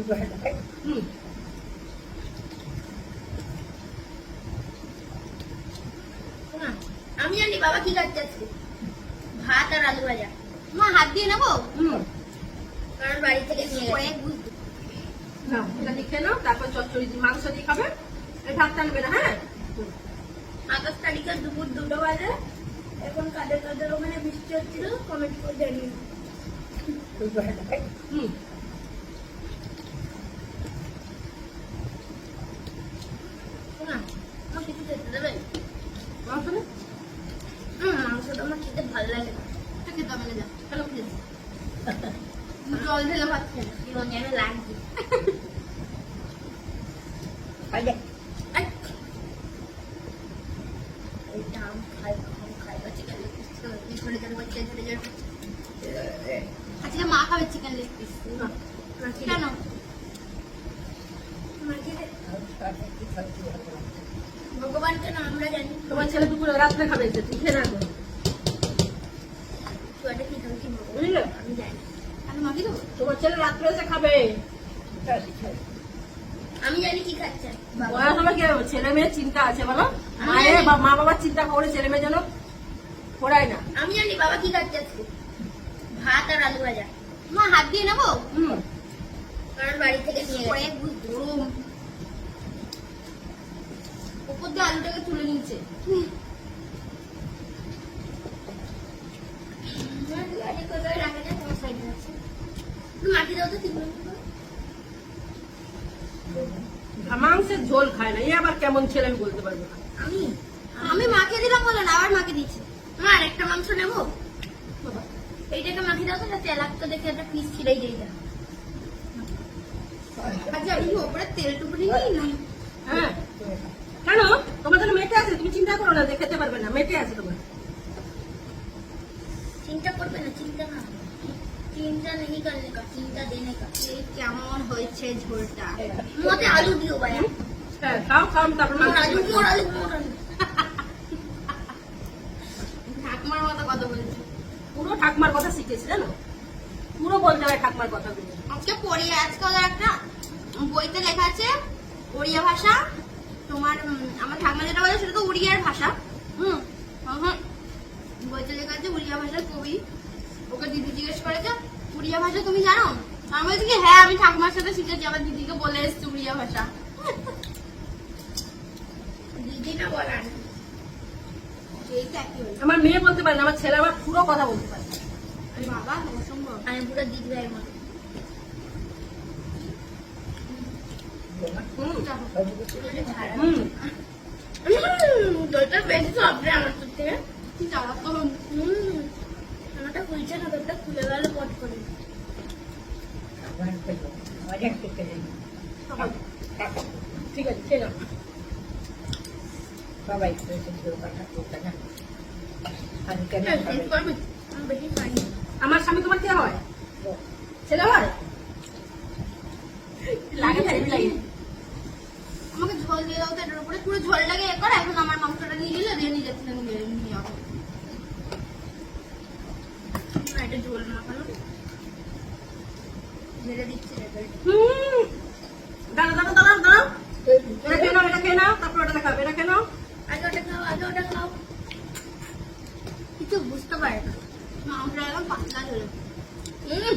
হুম। না, আমি জানি বাবা কি খাচ্ছে আজকে। ভাত আর আলু ভাজা। মা হাত দিয়ে নেব? কারণ বাড়ি থেকে নিয়ে গেছে। পরে বুঝতে না এটা দিয়ে নাও তারপর চচ্চড়ি মাংস দিয়ে খাবে। এই ভাত টানবে না হ্যাঁ? আঠাশ তারিখের দুপুর দুটো বাজে। এখন কাদের কাদের ওখানে বৃষ্টি হচ্ছিল কমেন্ট করে জানিয়ে হুম না, আমার কিছু খেতে দেবে মাংস নেই? হুম, মাংসটা আমার খেতে ভালো লাগে না এটা খেতে হবে না যা চলো প্লিজ জল ঢেলে ভাত খেয়ে। জীবনে আমি লাগছি আজকে মা খাবে চিকেন লেগ পিস কেন ভগবানকে না আমরা জানি তোমার ছেলে দুপুরে রাত্রে খাবে তুই খেয়ে রাখো ছুয়াটা কি খাবে কি ভগবান বুঝলে আমি জানি আমি মাকে দেবো তোমার ছেলে রাত্রে এসে খাবে আমি জানি কি খাচ্ছে। বাবা বয়স কি ছেলে মেয়ের চিন্তা আছে বলো। মায়ের মা বাবার চিন্তা করে ছেলে মেয়ে যেন পড়ায় না। আমি জানি বাবা কি খাচ্ছে ভাত আর আলু ভাজা মা হাত দিয়ে নেব হুম কারণ বাড়ি থেকে নিয়ে গেছে গরম উপর দিয়ে আলুটাকে তুলে নিচ্ছে গাড়ি কোথায় রাখা যায় তোমার সাইডে আছে একটু মাটি দাও তো তিন মিনিট করে। মাংসের ঝোল খায় না। এ আবার কেমন ছেলে আমি বলতে পারব না। আমি? আমি মাকে দিলাম বলো না আবার মাকে দিচ্ছে মা একটা মাংস নেব? এইটাকে মাখি দাও তো এলাকা দেখে একটা পিস ছিঁড়েই যাই না আচ্ছা আমি ওপরে তেল টুকুনি নিই না হ্যাঁ। কেন? তোমার জন্য মেটে আছে তুমি চিন্তা করো না যে খেতে পারবে না মেটে আছে তোমার। চিন্তা করবে না চিন্তা না চিন্তা नहीं करने का চিন্তা देने का এই কেমন হয়েছে ঝোলটা মতে আলু দিও ভাইয়া হ্যাঁ খাও খাও তারপর মোর মাংস আলু দিও। মোর আলু মোর আলু ঠাকুমার মতো কথা বলেছে পুরো ঠাকমার কথা শিখেছি জানো পুরো বলতে হয় ঠাকমার কথাগুলো আজকে পড়ি আজকে ওদের একটা বইতে লেখা আছে ওড়িয়া ভাষা তোমার উম, আমার ঠাকুমা যেটা বলে সেটা তো উড়িয়ার ভাষা হুম হুম বইতে লেখা আছে উড়িয়া ভাষার কবি ওকে দিদি জিজ্ঞেস করেছে উড়িয়া ভাষা তুমি জানো আমি বলছি কি হ্যাঁ আমি ঠাকুমার সাথে শিখেছি আমার দিদিকে বলে এসছি উড়িয়া ভাষা দিদি না বলার তো আমার মেয়ে বলতে পারে না আমার ছেলে আমার পুরো কথা বলতে পারে বাবা অসম্ভব আমি পুরো দিদি ভাইয়ের মতো দইটা বেশি আমার তোর থেকে যাওয়া তো হুম আমারটা খুলছে না খুলে গেল পট করে। ঠিক আছে না। আমার স্বামী তোমার কে হয়? ছেলে হয়? লাগে লাগে আমাকে ঝোল দিয়ে দাও তো এটার উপরে। পুরো এ করে। এখন আমার মাংসটা নিয়ে নিলে দিয়ে নিজের থেকে নিয়ে এটা ঝোল মাখানো ঢেলে দিচ্ছি দাঁড়া দাঁড়া দাঁড়া দাঁড়া এটা খেয়ে নাও এটা খেয়ে নাও তারপর ওটা দেখাবে এটা খেয়ে নাও। আগে ওটা খাও আগে ওটা খাও। কিছু বুঝতে পারে না। আমরা একদম পাতলা ঝোলে। হুম।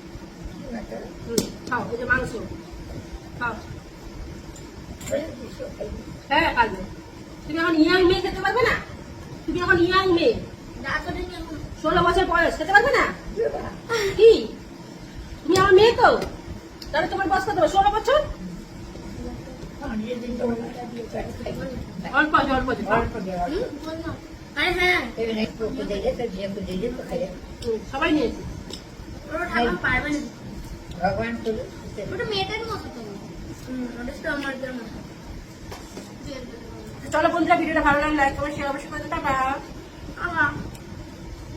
খাও, এই যে মাংস। খাও। হ্যাঁ পারবে। তুমি এখন ইয়াং মেয়ে খেতে পারবে না? তুমি এখন ইয়াং মেয়ে। ষোলো বছর বয়স, খেতে পারবে না? কি? তুমি আমার মেয়ে তো? তাহলে তোমার বয়স কত ষোলো বছর? অল্প অল্প সবাই নিয়েছে। ভগবান করুন ওটা মেয়েটার মতো হুম, ওটা তো চলো বন্ধুরা ভিডিওটা ভালো লাগলে লাইক করে শেয়ার অবশ্যই করে আবার